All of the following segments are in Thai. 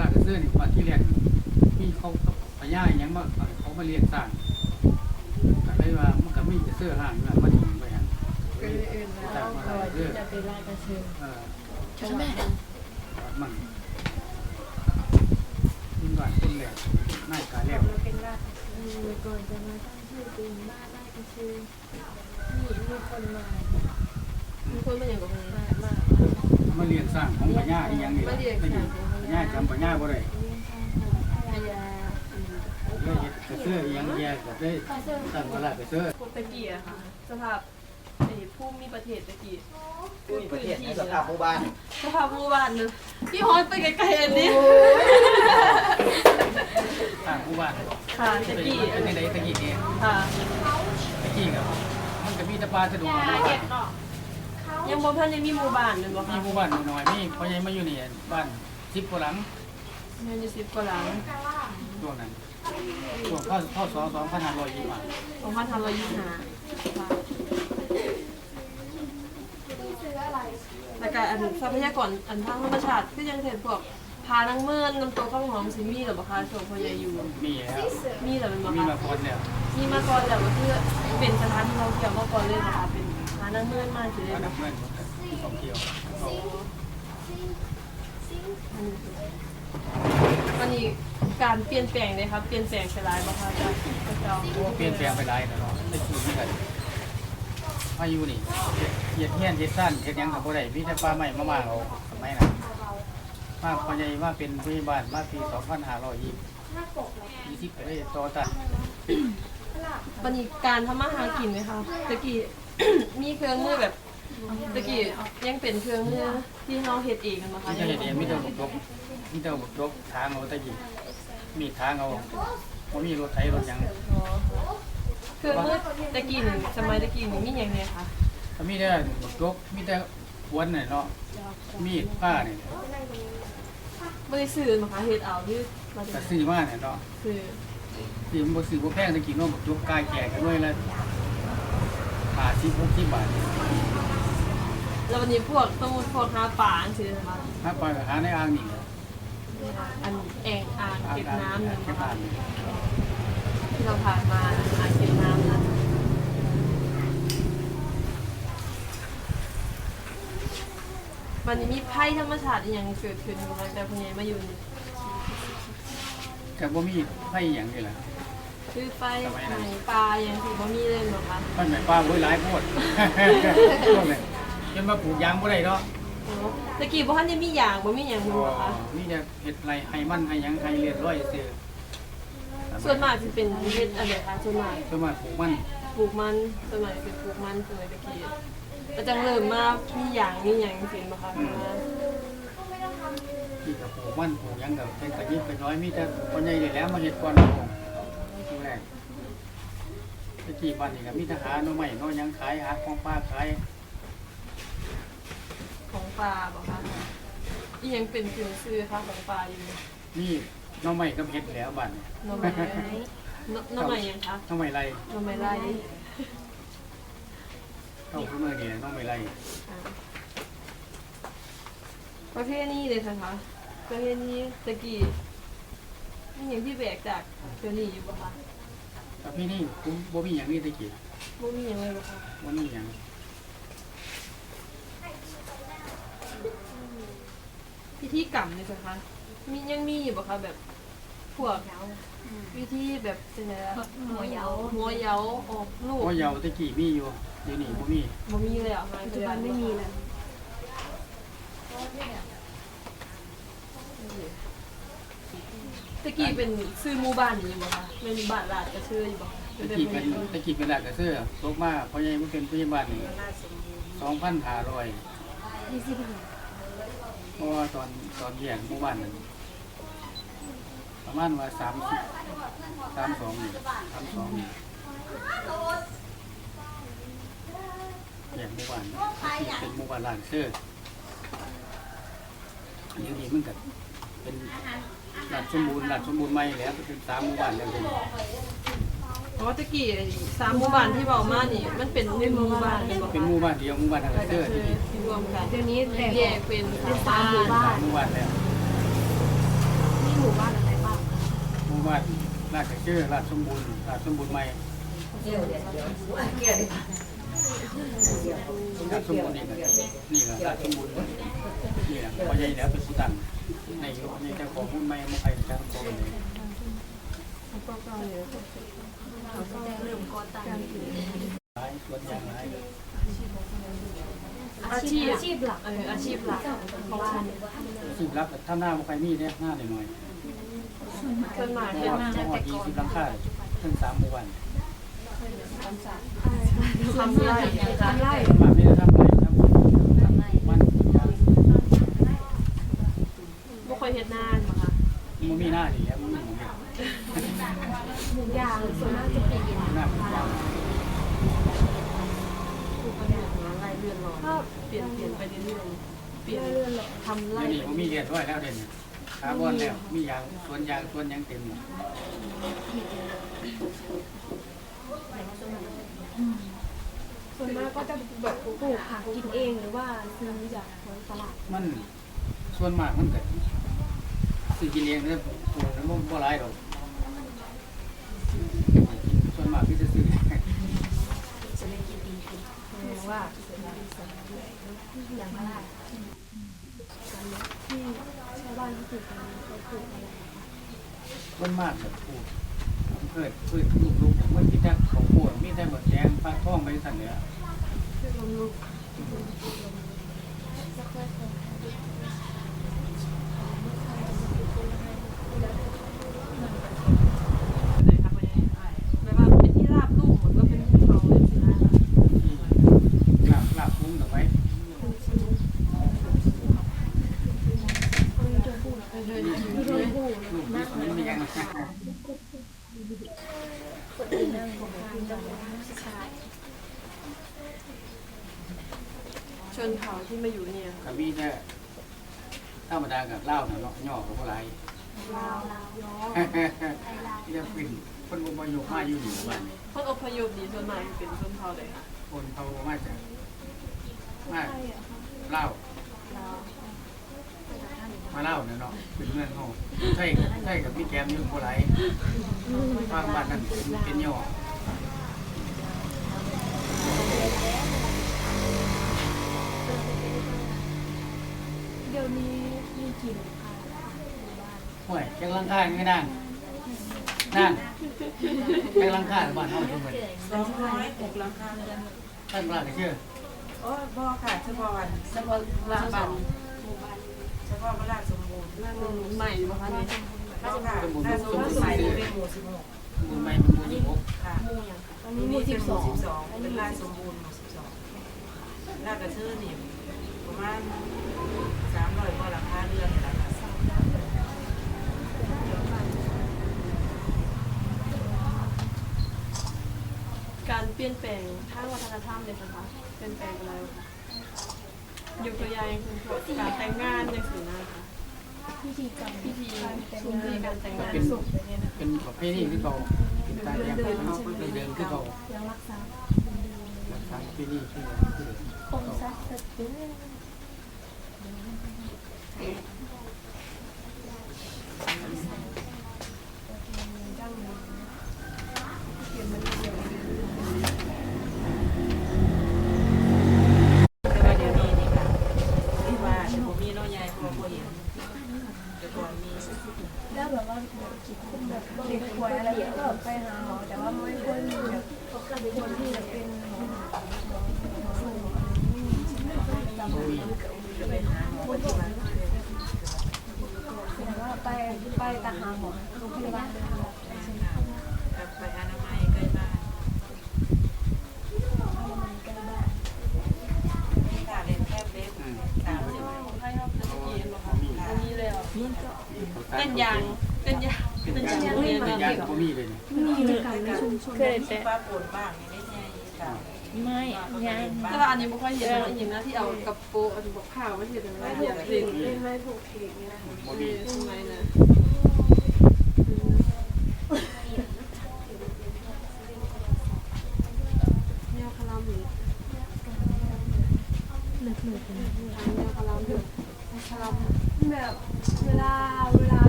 ลากกระเสื้อนี่ว่าที่แรกมีเขาเขาพญาอหยังมาเขามาเรียนสร้างก็เลยว่ามันก็มีกระเสื้อห่างอยู่แล้วมาถึงไปหันก็เลยเอื่นแล้วกมาลากกระจะไปไล่กระเชือเออใช่ไหมมันมีบ้านคนแรกน่ายกาแล้วเป็นราชเออก่อนจะมาตั้งชื่อเป็นบ้านไล่กระเชือนี่มีคนมามีคนมาอย่างกับมามามาเรียนสร้างของพญาอีหยังนี่มาเรียนสร้างขอ งพพญาญาจำพญญาบ่ได้เลยกระเสื้อยังแยกก็ได้ตั้งมาลากกระเสื้อตะกี้อะค่ะ สภาพไอ้ภูมิประเทศตะกี้ผู้มีประเทศในสภาพหมู่บ้านสภาพหมู่บ้านเนอะพี่ฮอตไปไกลๆอันนี้สร้างผู้บ้านค่ะตะกี้เป็นจังไดตะกี้เนี่ยค่ะตะกี้ก็มันก็มีตะปาสะดวกยังบ่ทันได้มีหมู่บ้านนั่นบ่มีหมู่บ้านน้อยๆมีเพ่อใหญ่มาอยู่นี่บ้าน 10กว่าหลังแม่นอยู่10กว่าหลังช่วงนั้นช่วงพศพศ2520มา2525ค่ะแล้วก็อันทรัพยากรอันทางธรรมชาติคือยังเห็นพวกพานังเมินน้ำตกข้างหอมสิมีหรือบ่คะช่วงพ่อใหญ่อยู่มีแล้วมีหรือเป็นบ่มีคะมาคนแล้วมีมาก่อนแล้วก็คือเป็นสถานที่ท่องเที่ยวมาก่อนเลยนะคะเป็นพานังเมินมาสิเลยอันดันะบเงินท่องเที่ยว วันนี้การเปลี่ยนแปลงเลยครับ เปลี่ยนแปลงไปหลายบ่คะจากพระเจ้าเปลี่ยนแปลงไปหลายแล้วเนาะตะกี้นี่ก็มาอยู่นี่เหยียดเฮียนเฮ็ดซ่านเฮ็ดหยังก็บ่ได้มีแต่ป่าไม้มามางเอาสมัยนั้นมาพ่อใหญ่มาเป็นผู้ใหญ่บ้านมาปี2520 20ไปเลยต่อตัดวันนี้การทำมาหากินไหมคะตะกี้ มีเครื่องมือแบบ ตะกี้ยังเป็นเครื่องมือที่เราเฮ็ดเองกันบ่คะมีแต่เฮ็ดเองมีแต่บุกรบมีแต่บุกรบทางเอาตะกี้มีทางเอาบ่มีรถไถรถหยังอ๋อเครื่องมือตะกี้นี่สมัยตะกี้นี่มีหยังเนี่ยคะก็มีแต่บุกรบมีแต่หวนน่ะเนาะมีดผ้านี่บ่ได้ซื้อมาคะเฮ็ดเอาหรือมาก็จากซื้อมาเนี่ยเนาะซื้อที่มันบ่ซื้อบ่แพงตะกี้เนาะบุกรบกายแก่กันด้วยละ50 60บาท แล้ววันนี้พวกตู้พวกหาปลาจังซี่นะคะถ้าปล่อยก็หาในอ่างนี่อันแอ่งอ่างเก็บน้ำเก็นี่บนะคะน้ำที่เราผ่านมาอ่างเก็บน้ำนะวันนี้มีไพ่ธรรมชาติอหย่างเกิดขึ้นบ้างแต่พอใหญมาอยู่นี่ก็บ่มีไผหยังนี่ล่ะคือไฟไหนปลาอย่างที่บ่มีเลยหรอคะไผแม่ป้าโว้ยหลายโพดพวกนี้ จนมาปลูกยางบ่ได้เนาะโอ้ตะกี้บ่ทันได้มีอย่างบ่มีหยังเลยหรอคะมีแต่เฮ็ดไรให้มันให้หยังให้เรียบร้อยซื่อส่วนมากสิเป็นเฮ็ดอะไรคะส่วนมากส่วนมากปลูกมันปลูกมันส่วนมากเป็นปลูกมันสมัยตะกี้แต่จังเริ่มมามีอย่างมีหยังสิบ่คะมาที่ก็ปลูกมันปลูกหยังก็เป็นกระยิบกระน้อยมีแต่คนใหญ่นี่แหล้วมาเฮ็ดก่อนเอาผู้แรกตะกี้บ้านนี่ก็มีทหารเนาะใหม่เนาะหยังขายหาของป้าขายของ ปลาบ่คะอีหยังเป็นเครื่องซื้อคะของปลาอยู่มีหน้อใหม่กับเฮ็ดแหล้วบ้านนี่หน่อไม้หน่อหน่อไม้หยังคะหน้อใหม่ไรหน่อไม้ไร่เข้าคือมื้อนี้หน้อใหม่ไรอ่าประเภทนี้เลยค่ะคะประเภทนี้ตะกี้มีหยังที่แบกจากเดี๋ยวนี้อยู่บ่คะแต่พี่นี่ผมบ่มีหยังนี่ตะกี้บ่มีหยังเลยบ่คะบ่มีหยัง พิธีกรรมนี่สิคะมียังมีอยู่บ่คะแบบพวกวิธีแบบจังไดล่ะหัวเหยาหัวเหยาออกลูกเพราะเยาตะกี้มีอยู่เดี๋ยวนี้บ่มีบ่มีเลยอะมาปัจจุบันไม่มีแล้วตะกี้เป็นซื้อหมู่บ้านนี่อยู่บ่คะเป็นบ้านลาดกระเชื่ออยู่บ่ตะกี้เป็นตะกี้เป็นหลักกระเสื้อตกมาเพราะยังมันเป็นพยาบาลนี่สองพันห้าร้อยยี่สิบห้า เพราะว่าตอนตอนแยกหมู่บ้านนั้นประมาณว่าสามสิบสามสองนี่สามสองนี่แยกหมู่บ้านเป็นหมู่บ้านหลักเสื้ออันนี้นี่มันก็เป็นหลัดสมบูรณ์หลัดสมบูรณ์ใหม่แล้วเป็นสามหมู่บ้านแล้วเดี๋ยวนี้ เพราะว่าตะกี้สามหมู่บ้านที่เบามานี่ มันเป็นหนึ่งหมู่บ้านเป็นบ่เป็นหมู่บ้านเดียวหมู่บ้านทางแล้วเดก็อร์คืที่อรวมกันเดี๋ยวนี้แต่แยกเป็นสามหมู่บ้าสานมหมู่บ้านแล้วนี่หมู่บ้านอะไรบ้างหมู่บ้านราชเชื่อราชสมบูรณ์ราชสมบูรณ์ใหม่ราชสมบูรณ์นี่ก็นี่ก็ราชสมบูรณ์นี่แหละพอใหญ่แล้วเป็นสุตังในยุคนี้เจ้าของหุ้นไม่ไม่ใครจ้างตัวเลย เขาก็เริ่มก่อตั้งหลายส่วนอย่างหลายอาชีพอาชีพหลักเอออาชีพหลักของคนสิบรับถ้าหน้าบ่ใครมีเนี่ยหน้าหน่อยส่วนมากๆเพเห็นราะว่ามาเพราะว่ายี่สิบหลังคาถึงสามหมู่บ้านทำไร่ทำไร่มาไม่ได้ทำไรทำทำมันยาง บ่ค่อยเฮ็ดนานมาค่ะ มันมีหน้าดีแล้วมันมีหมูเนี่ย หมูยางส่วนมากจะเป็น หน้าเป็นยาง ผู้คนเนี่ยหาไร่เลื่อนลอยเปลี่ยนเปลี่ยนไปเรื่อยๆเปลี่ยน ทำไร่เดี๋ยวนี้มันมีเรียนด้วยแล้วเด่นคาร์บอนแล้ว มียางสวนยางสวนยางเต็มเลยส่วนมากก็จะแบบปลูกผักกินเองหรือว่าซื้อจากตลาดมันส่วนมากมันเกิดซื้อกินเองเนี่ยปลูกแล้วมันบ่หลายดอกส่วนมากที่จะซื้อว่าอย่างไร ที่ชาวบ้านเขาปลูกกันเขาปลูกอะไรส่วนมากแบบปลูกเกิดพืชลูกๆมันมีแต่ข้าวโพดมีแต่หมดแดงฟ้าทองไปสั่นเนี่ยเลยค่ะไม่ว่าเป็นที่ราบลุ่มหรือว่าเป็นภูเขาเลยสินะ ที่ลาบลาบพุ้งดอกไม้ มีตัวผู้มีตัวผู้ ลูกนี้มันมีอย่าง คนอื่นนั่งของคุณจะเป็นผู้ชาย ชนเผ่าที่มาอยู่เนี่ยก็มีแต่ธรรมดากับเหล้าน่ะเนาะย่อกับอะไรลาวลาวย้อเรียกเป็นคนบ่อยู่มาอยู่นี่บ้านนี้คนอพยพนี่ส่วนมากเป็นชนเผ่าเลยค่ะคนเขามาจากมาใช่เหรอคะเหล้าลาวมาเหล้าเนี่ยเนาะเป็นเมืองเฮาใช่ใช่กับพี่แกมอยู่บ่หลายบางบ้านนั่นเป็นเป็นย่อ ดี๋ยวนี้มีกี่หลังคาหมู่บ้านห้วยจังลังคาไม่นั่งนั่งจังลังคาบ้านเฮาทุกมื้อสองร้อยหกหลังคาเรือนท่านว่าก็ชื่อโอ้ยบ่ค่ะเฉพาะวันเฉพาะราบันหมู่บ้านเฉพาะเวลาสมบูรณ์นั่นใหม่บ่คะนี่บ่ค่ะถ้าสมบูรณ์ใหม่นี่เป็นหมู่สิบหกมือใหม่มันมือที่หกค่ะหมู่อย่างค่ะตอนนี่นี้หเป็มู่นสิหบสองมู่สิบสองเป็นลายสมบูรณ์หมู่สิบสองลากระชื่อนี่ ประมาณสามร้อยกว่าหลังคาเรือนแล้วค่ะการเปลี่ยนแปลงทางวัฒนธรรมเนี่ยนะคะเปลี่ยนแปลงอะไรบ้างคะยกตัวอย่างคือพวกการแต่งงานจังซี่นะคะพิธีกรรมพิธีการแต่งชุมงาพิธีนการแต่งงานเป็นศพเนี่ยนะเป็นประเพณีคือเขาเป็นตาเดียงเป็นเดิมคือเขายังรักษา คือคือองค์ศักดิ์สิทธิ์ด้วยแต่ว่าเดี๋ยวนี้ค่ะที่ว่าจะบ่มีน้อยใหญ่เพราะว่าบ่เห็นแต่ก่อนมีแล้วแบบว่าแบบเด็กป่วยอะไรก็ไปหาหมอแต่ว่าไม่ค่อยมีแบบ เป็นหมอสูงไม่มีใช่ไหมจำบ่มีจะไปอที่ว่าแต่ว่าไปตาหาหมอโรงพยาบาลกลับไปอนามัยใกล้บ้านใกล้บ้าเล่นแคบเล็กสามสิบใช่ครับจะเกียนบ่คะอันนี้เลยอะเป็เป็นนยางเป็นยาง เป็นการเรีเป็นการมีเลยนะมีกินชุนเคยแต่ว่ปวดบ้างไม่ได้ไงไม่ยังแต่ว่าอันนี้ไม่ค่อยเห็นอันนี้นะที่เอากับโปอันบอกข้าวไม่เห็นอะไรอย่างเล่นไม่ถูกเพลงนี่นะทำไมนะเนวคารามลเลิกเลิกนะแนวคาราเมลคาราเมแบบเวลาเวลา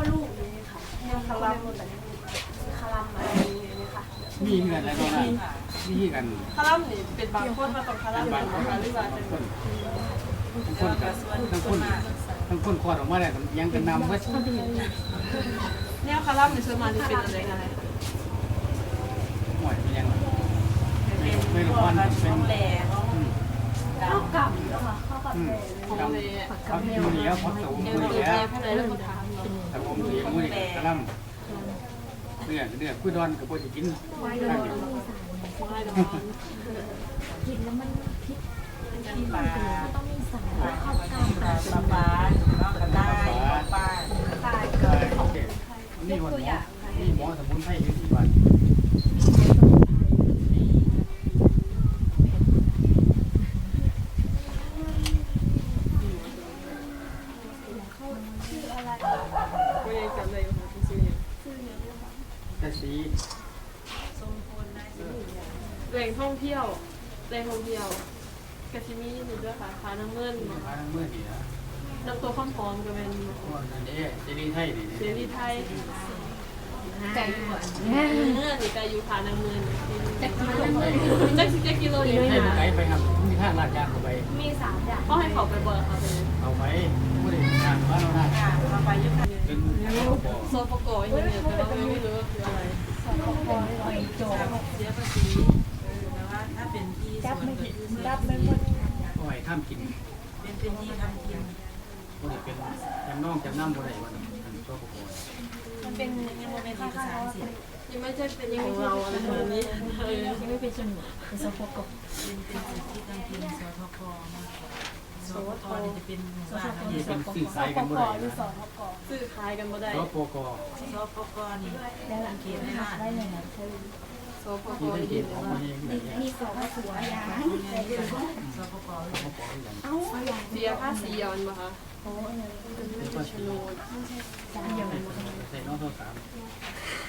พ่อลูกเลยค่ะยังคาราบนคาราบอะไรอย่างเงี้ยค่ะมีเงินอะไรบ้างมีกันคาราบนี่เป็นบางคนมาตรงคาราบเบางคนหรือว่าเป็นทั้งคนทั้งคนทั้งคนคอดออกมาได้ยังเป็นนำเว้ยเนี่ยคาราบนี่ส่อมากจะเป็นอะไรกันหมยเป็นยังไงไม่รู้ว่าเป็นแผล อืมแต่ของเลยเขาที่มือนี้แล้วเขาสูงเอมืวอเอนี้วแล้วแม่เพื่อนเลยเรื่องถามแต่ผมเลี้ยงมือนี่กระลำเนื้อเนื้อคุยดอนกับพวกจะกินข้างเดียวไม่ดอกกินแล้วมันพิษน้ำปลาต้องมีสารปลาข้าวปลาปลาปลาน้องกระต่ายปลาตายใช่โอเคนี่วันหมอนี่หมอสมุนไพรอยู่ที่บ้าน ชื่ออะไร ไม่ได้จำเลยค่ะชื่อ ชื่อเนี่ยค่ะ แต่สี ทรงพลได้สิ แหล่งท่อง เที่ยวแหล่งท่องเที่ยวกะทิมีนี่ด้วยค่ะพาน้ำเงินมาเมื่อนี่นะน้ำตัวข้ามพร้อมก็เป็นพวกนั้นเด้เจดีไทยนี่เสรีไทยไก่หวานเมื่อนี่ก็อยู่พาน้ำเงินจักกิโลจักสิจักกิโลอยู่ให้ไหนมันไกลไปครับมีทางลาดยางเข้าไปมีสามอย่างเขาให้เขาไปเบิร์เขาเลยเอาไปผู้ใดทางบ้านเราได้ค่ะมาไปยุคเป็นบ่อโซฟโกยเนี่ยแต่เราไม่รู้คืออะไรสองพอหน่อยโจเสียภาษีแต่ว่าถ้า เป็นที่สจับวนไม่ก็คือจับไม่หมดก็ให้ทำกินเป็นเป็นที่ทำกินผู้ใดเป็นจำน้องจำน้ำผู้ใดวันอันก็บ่มันเป็นยังไม่เป็นภาษาอังกฤษยังไม่ใช่เป็นของเราอะไรแบบนี้เออยังไม่เป็นสมุนเป็นสปกบเป็นเป็นสิทธิทางกินสทกมากกว่าสทกนี่จะเป็นหมู่บ้านนี่เป็นสื่อสสายปกันกบ่ได้หรือนะสพกซื้อขายกันบ่ได้รปกสพกนี่ได้หลังเขียนได้หนึ่งใช่ โซฟโกที่ได้ยเก็บของมาเองนี่เนี่ยมีสองหัวยางสพกเขาบอกอย่างเอ้าเสียภาษีเอาไหมคะโอ้ยเป็นภาษีใส่น้องโทรศัพท์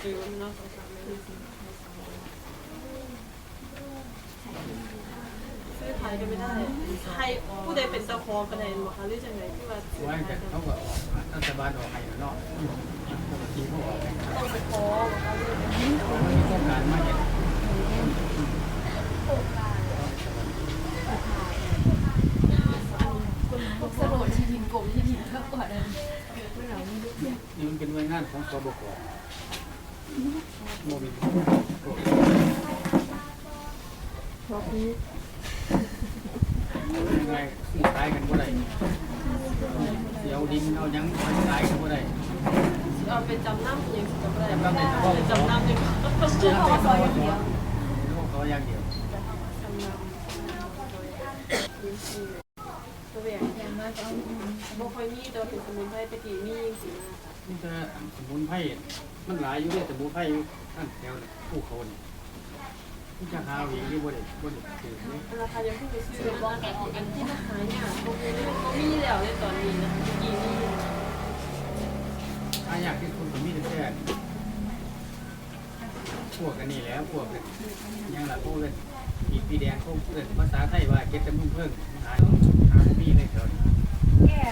หรือว่ามันนอกสงสาร ซื้อขายกันไม่ได้ใครผู้ใดเป็นเจ้าของกันไหนหรอคะหรือจังไงที่ว่าซื้อไว้ขายแต่กันเขาก็ออกรัฐบาลออกให้เนาะปกติเขาออกให้ต้องไปขอค่ะมันมีโครงการมาเห็นพวกสมุนที่ดินกลมที่ดินเท่าก่อนนั้นนี่มันเป็นหน่วยงานของสบกโมบิล ยังไงซื้อายกันบ่ได้เสียวดินเอายังขายกันบ่ได้เอาเป็นจำนำอย่างจำได้จำนำในกระบอกเป็นจำนำอย่างเจ้าของเขาอย่างเดียวเขาอย่างเดียวตัวอย่างอย่างมากก็บ่ค่อยมีแต่ว่าเป็นสมุนไพรตะกี้มีจริงนี่จะสมุนไพรมันหลายอยู่เลยสมุนไพรท่านแถวภูเขานี่ ที่จะหาวิ่งนี่บ่ได้บ่ได้ถือนี่ๆราคายังเพิ่งไปซื้อบ้านกันอันที่มาขายเนี่ยพวกนี้ก็มีแล้วในตอนนี้นะกี้มีถ้าอยากที่คุณก็มีแต่แค่พวกกันนี่แล้วพวกกันยังละพวกกันปีปีแดงพวกเพื่อนภาษาไทยว่าเก็บจำนวนเพิ่งหาหามีในแถวนี้แก่